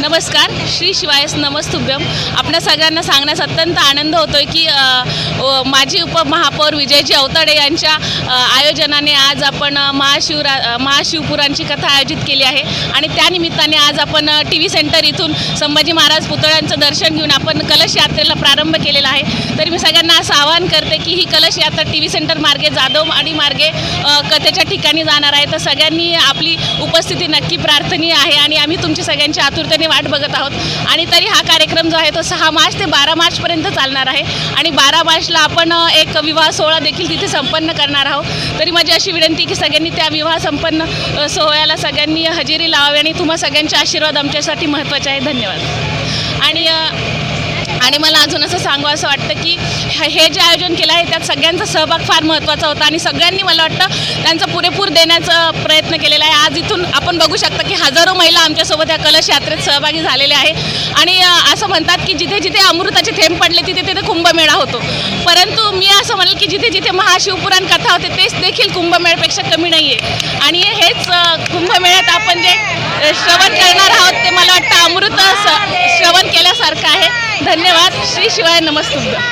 नमस्कार श्री शिवायस नमस्तुभ्यम. आपल्या सगळ्यांना सांगण्यास अत्यंत आनंद होतोय की माजी उपमहापौर विजयजी अवताडे यांच्या आयोजनाने आज आपण महाशिवरा महाशिवपुरांची कथा आयोजित केली आहे. आणि त्यानिमित्ताने आज आपण टी व्ही सेंटर इथून संभाजी महाराज पुतळ्यांचं दर्शन घेऊन आपण कलश यात्रेला प्रारंभ केलेला आहे. तरी मी सगळ्यांना असं आवाहन करते की ही कलश यात्रा टी व्ही सेंटर मार्गे जाधव आणि मार्गे कथेच्या ठिकाणी जाणार आहे. तर सगळ्यांनी आपली उपस्थिती नक्की प्रार्थनीय आहे. आणि आम्ही तुमची सगळ्यांची आतुरतेने वाट बघत आहोत. आणि तरी हा कार्यक्रम जो आहे तो सहा मार्च ते बारा मार्चपर्यंत चालणार आहे. आणि बारा मार्चला आपण एक विवाह सोहळा देखील तिथे संपन्न करणार आहोत. तरी माझी अशी विनंती की सगळ्यांनी त्या विवाह संपन्न सोहळ्याला सगळ्यांनी हजेरी लावावी आणि तुम्हा सगळ्यांचे आशीर्वाद आमच्यासाठी महत्त्वाचे आहे. धन्यवाद. आणि आणि मला अजून असं सांगू असं वाटतं की हे जे आयोजन केलं आहे त्यात सगळ्यांचा सहभाग फार महत्त्वाचा होता आणि सगळ्यांनी मला वाटतं त्यांचा पुरेपूर देण्याचा प्रयत्न केलेला आहे. आज इथून आपण बघू शकता की हजारो महिला आमच्यासोबत या कलश यात्रेत सहभागी झालेल्या आहे आणि असं म्हणतात की जिथे जिथे अमृताचे थेंब पडले तिथे तिथे कुंभमेळा होतो. परंतु मी असं म्हणेल की जिथे जिथे महाशिवपुराण कथा होते तेच देखील कुंभमेळ्यापेक्षा कमी नाही आहे आणि हेच कुंभमेळ्यात आपण जे श्रवण करणार आहोत ते मला वाटतं अमृत स- श्रवण केल्यासारखं आहे धन्यवाद. श्री शिवाय नमस्तुभ्य.